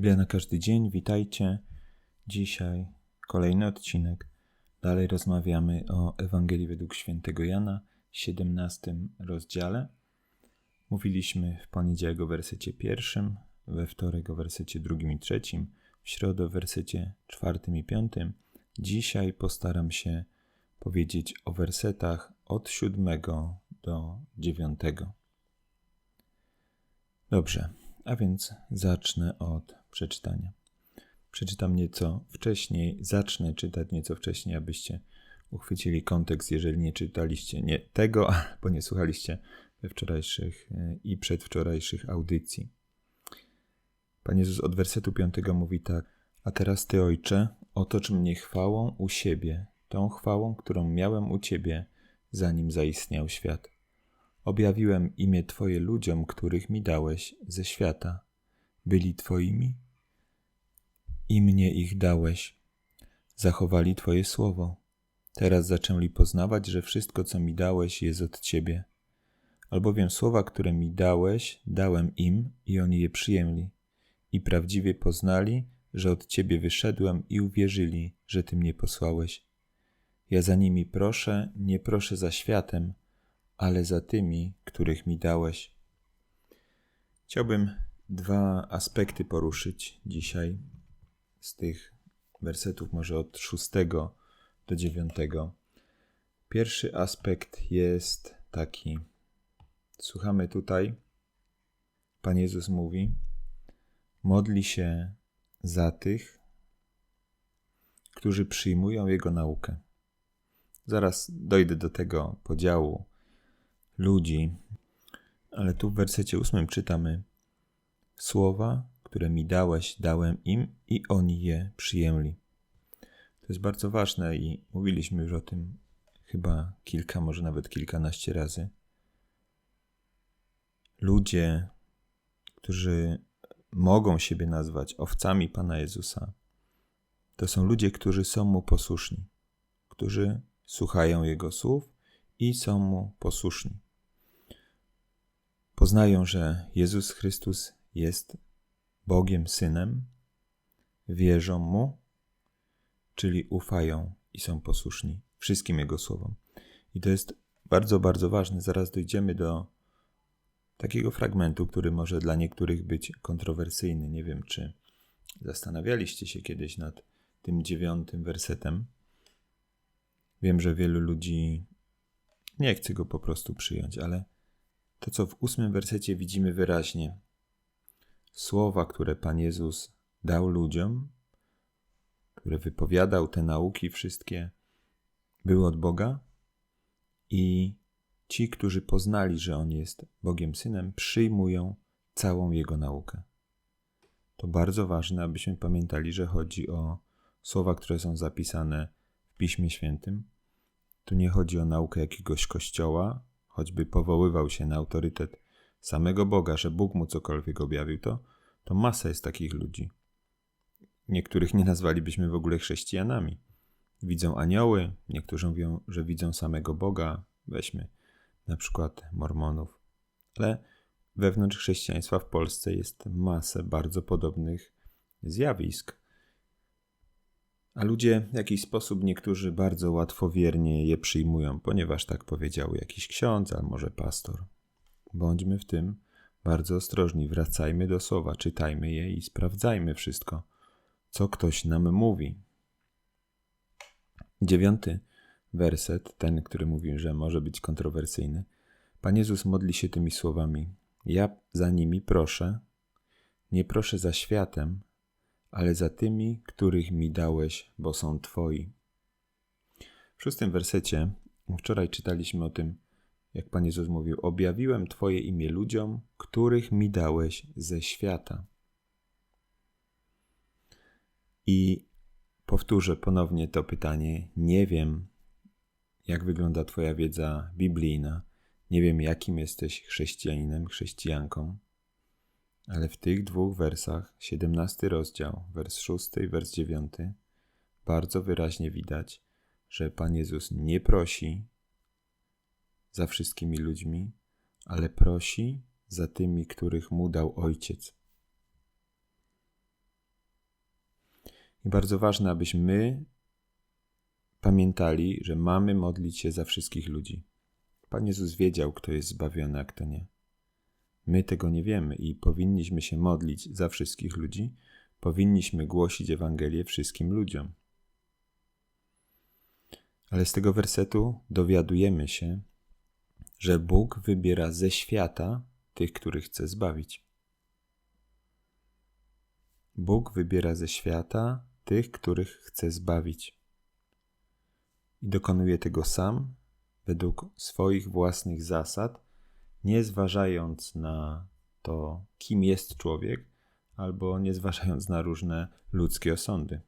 Biblia na każdy dzień, witajcie. Dzisiaj kolejny odcinek. Dalej rozmawiamy o Ewangelii według świętego Jana, 17 rozdziale. Mówiliśmy w poniedziałek o wersecie pierwszym, we wtorek o wersecie drugim i trzecim, w środę o wersecie czwartym i piątym. Dzisiaj postaram się powiedzieć o wersetach od siódmego do dziewiątego. Dobrze, a więc zacznę od przeczytania. Przeczytam nieco wcześniej, zacznę czytać nieco wcześniej, abyście uchwycili kontekst, jeżeli nie czytaliście nie tego, bo nie słuchaliście we wczorajszych e, i przedwczorajszych audycji. Pan Jezus od wersetu 5 mówi tak: A teraz Ty, Ojcze, otocz mnie chwałą u siebie, tą chwałą, którą miałem u Ciebie, zanim zaistniał świat. Objawiłem imię Twoje ludziom, których mi dałeś ze świata. Byli Twoimi i mnie ich dałeś. Zachowali Twoje słowo. Teraz zaczęli poznawać, że wszystko, co mi dałeś, jest od Ciebie. Albowiem słowa, które mi dałeś, dałem im i oni je przyjęli. I prawdziwie poznali, że od Ciebie wyszedłem i uwierzyli, że Ty mnie posłałeś. Ja za nimi proszę, nie proszę za światem, ale za tymi, których mi dałeś. Chciałbym dwa aspekty poruszyć dzisiaj z tych wersetów, może od szóstego do dziewiątego. Pierwszy aspekt jest taki. Słuchamy tutaj, Pan Jezus mówi: modli się za tych, którzy przyjmują Jego naukę. Zaraz dojdę do tego podziału ludzi. Ale tu w wersecie ósmym czytamy: Słowa, które mi dałeś, dałem im i oni je przyjęli. To jest bardzo ważne i mówiliśmy już o tym chyba kilka, może nawet kilkanaście razy. Ludzie, którzy mogą siebie nazwać owcami Pana Jezusa, to są ludzie, którzy są Mu posłuszni, którzy słuchają Jego słów i są Mu posłuszni poznają, że Jezus Chrystus jest Bogiem Synem, wierzą Mu, czyli ufają i są posłuszni wszystkim Jego słowom. I to jest bardzo, bardzo ważne. Zaraz dojdziemy do takiego fragmentu, który może dla niektórych być kontrowersyjny. Nie wiem, czy zastanawialiście się kiedyś nad tym dziewiątym wersetem. Wiem, że wielu ludzi nie chce go po prostu przyjąć, ale to, co w ósmym wersecie widzimy wyraźnie. Słowa, które Pan Jezus dał ludziom, które wypowiadał te nauki wszystkie, były od Boga i ci, którzy poznali, że On jest Bogiem Synem, przyjmują całą Jego naukę. To bardzo ważne, abyśmy pamiętali, że chodzi o słowa, które są zapisane w Piśmie Świętym. Tu nie chodzi o naukę jakiegoś kościoła, choćby powoływał się na autorytet samego Boga, że Bóg mu cokolwiek objawił, to, to masa jest takich ludzi. Niektórych nie nazwalibyśmy w ogóle chrześcijanami. Widzą anioły, niektórzy mówią, że widzą samego Boga. Weźmy na przykład Mormonów. Ale wewnątrz chrześcijaństwa w Polsce jest masę bardzo podobnych zjawisk. A ludzie w jakiś sposób niektórzy bardzo łatwowiernie je przyjmują, ponieważ tak powiedział jakiś ksiądz, a może pastor. Bądźmy w tym bardzo ostrożni, wracajmy do słowa, czytajmy je i sprawdzajmy wszystko, co ktoś nam mówi. Dziewiąty werset, ten, który mówił, że może być kontrowersyjny. Pan Jezus modli się tymi słowami: Ja za nimi proszę, nie proszę za światem, ale za tymi, których mi dałeś, bo są Twoi. W szóstym wersecie, wczoraj czytaliśmy o tym, jak Pan Jezus mówił: Objawiłem Twoje imię ludziom, których mi dałeś ze świata. I powtórzę ponownie to pytanie. Nie wiem, jak wygląda Twoja wiedza biblijna. Nie wiem, jakim jesteś chrześcijaninem, chrześcijanką. Ale w tych dwóch wersach, 17 rozdział, wers 6 i wers 9, bardzo wyraźnie widać, że Pan Jezus nie prosi za wszystkimi ludźmi, ale prosi za tymi, których mu dał Ojciec. I bardzo ważne, abyśmy pamiętali, że mamy modlić się za wszystkich ludzi. Pan Jezus wiedział, kto jest zbawiony, a kto nie. My tego nie wiemy i powinniśmy się modlić za wszystkich ludzi, powinniśmy głosić Ewangelię wszystkim ludziom. Ale z tego wersetu dowiadujemy się, że Bóg wybiera ze świata tych, których chce zbawić. Bóg wybiera ze świata tych, których chce zbawić. I dokonuje tego sam, według swoich własnych zasad, nie zważając na to, kim jest człowiek, albo nie zważając na różne ludzkie osądy.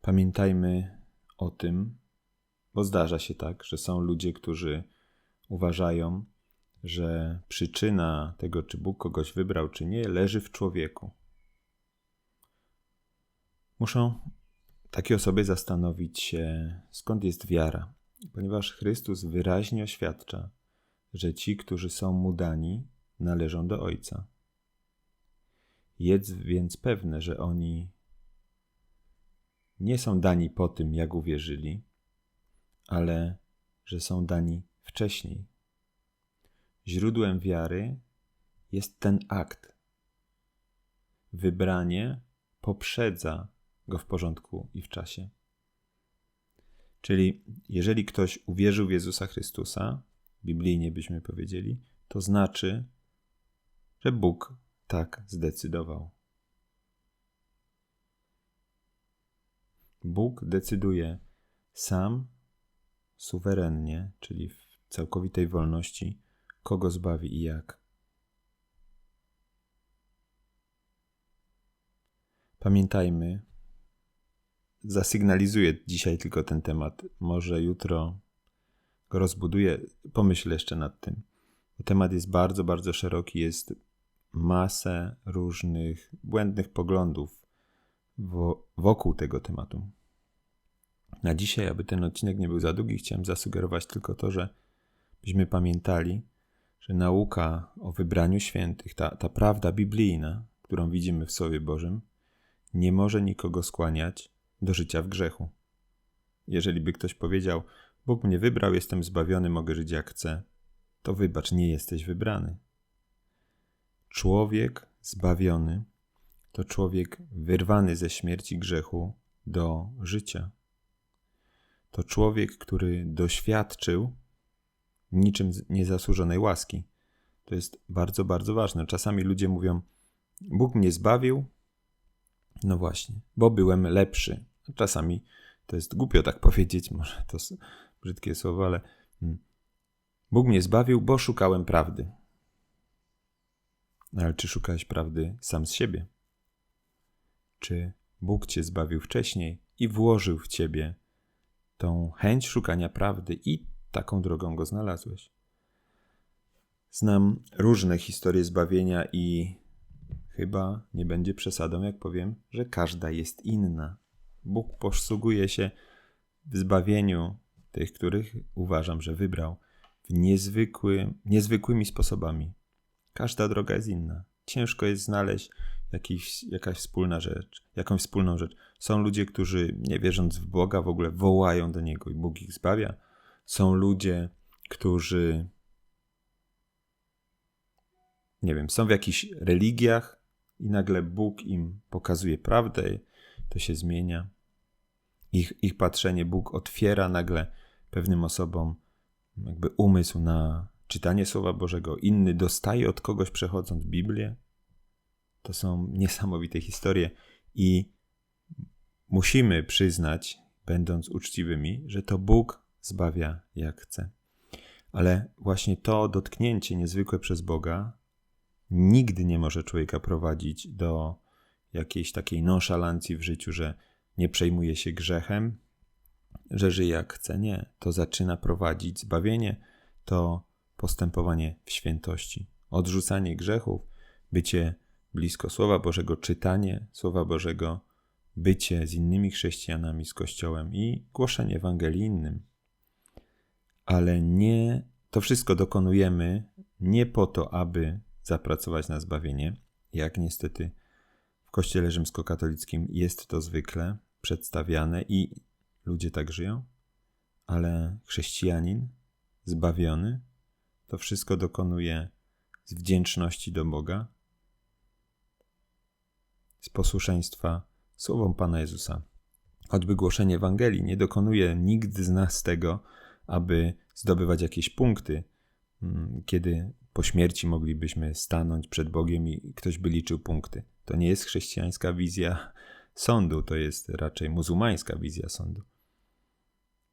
Pamiętajmy o tym, bo zdarza się tak, że są ludzie, którzy uważają, że przyczyna tego, czy Bóg kogoś wybrał, czy nie, leży w człowieku. Muszą takie osoby zastanowić się, skąd jest wiara, ponieważ Chrystus wyraźnie oświadcza, że ci, którzy są mu dani, należą do Ojca. Jedz więc pewne, że oni nie są dani po tym, jak uwierzyli, ale że są dani wcześniej. Źródłem wiary jest ten akt. Wybranie poprzedza go w porządku i w czasie. Czyli jeżeli ktoś uwierzył w Jezusa Chrystusa, biblijnie byśmy powiedzieli, to znaczy, że Bóg tak zdecydował. Bóg decyduje sam, suwerennie, czyli w całkowitej wolności, kogo zbawi i jak. Pamiętajmy, zasygnalizuję dzisiaj tylko ten temat. Może jutro go rozbuduję. Pomyślę jeszcze nad tym. Temat jest bardzo, bardzo szeroki. Jest masę różnych błędnych poglądów wokół tego tematu. Na dzisiaj, aby ten odcinek nie był za długi, chciałem zasugerować tylko to, że byśmy pamiętali, że nauka o wybraniu świętych, ta, ta prawda biblijna, którą widzimy w Słowie Bożym, nie może nikogo skłaniać do życia w grzechu. Jeżeli by ktoś powiedział, Bóg mnie wybrał, jestem zbawiony, mogę żyć jak chcę, to wybacz, nie jesteś wybrany. Człowiek zbawiony to człowiek wyrwany ze śmierci grzechu do życia. To człowiek, który doświadczył niczym niezasłużonej łaski. To jest bardzo, bardzo ważne. Czasami ludzie mówią: Bóg mnie zbawił, no właśnie, bo byłem lepszy. Czasami to jest głupio tak powiedzieć, może to brzydkie słowo, ale hmm, Bóg mnie zbawił, bo szukałem prawdy. Ale czy szukałeś prawdy sam z siebie? Czy Bóg cię zbawił wcześniej i włożył w ciebie tą chęć szukania prawdy i taką drogą go znalazłeś? Znam różne historie zbawienia i Chyba nie będzie przesadą, jak powiem, że każda jest inna. Bóg posługuje się w zbawieniu tych, których uważam, że wybrał, w niezwykły, niezwykłymi sposobami. Każda droga jest inna. Ciężko jest znaleźć jakiś, jakaś wspólna rzecz, jakąś wspólną rzecz. Są ludzie, którzy nie wierząc w Boga w ogóle wołają do Niego i Bóg ich zbawia. Są ludzie, którzy nie wiem, są w jakichś religiach, i nagle Bóg im pokazuje prawdę, to się zmienia. Ich, ich patrzenie Bóg otwiera nagle pewnym osobom jakby umysł na czytanie Słowa Bożego. Inny dostaje od kogoś przechodząc Biblię. To są niesamowite historie i musimy przyznać, będąc uczciwymi, że to Bóg zbawia jak chce. Ale właśnie to dotknięcie niezwykłe przez Boga nigdy nie może człowieka prowadzić do jakiejś takiej nonszalancji w życiu, że nie przejmuje się grzechem, że żyje jak chce. Nie. To zaczyna prowadzić zbawienie, to postępowanie w świętości, odrzucanie grzechów, bycie blisko Słowa Bożego, czytanie Słowa Bożego, bycie z innymi chrześcijanami, z Kościołem i głoszenie Ewangelii innym. Ale nie, to wszystko dokonujemy nie po to, aby zapracować na zbawienie, jak niestety w Kościele rzymskokatolickim jest to zwykle przedstawiane i ludzie tak żyją, ale chrześcijanin zbawiony to wszystko dokonuje z wdzięczności do Boga, z posłuszeństwa słowom Pana Jezusa. Choćby głoszenie Ewangelii nie dokonuje nikt z nas tego, aby zdobywać jakieś punkty, mm, kiedy po śmierci moglibyśmy stanąć przed Bogiem i ktoś by liczył punkty. To nie jest chrześcijańska wizja sądu, to jest raczej muzułmańska wizja sądu.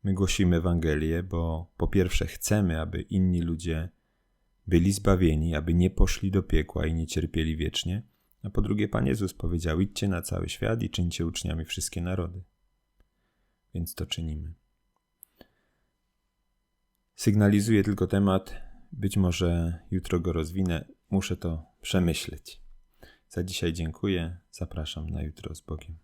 My głosimy Ewangelię, bo po pierwsze chcemy, aby inni ludzie byli zbawieni, aby nie poszli do piekła i nie cierpieli wiecznie, a po drugie Pan Jezus powiedział: idźcie na cały świat i czyńcie uczniami wszystkie narody. Więc to czynimy. Sygnalizuję tylko temat, być może jutro go rozwinę, muszę to przemyśleć. Za dzisiaj dziękuję, zapraszam na jutro z Bogiem.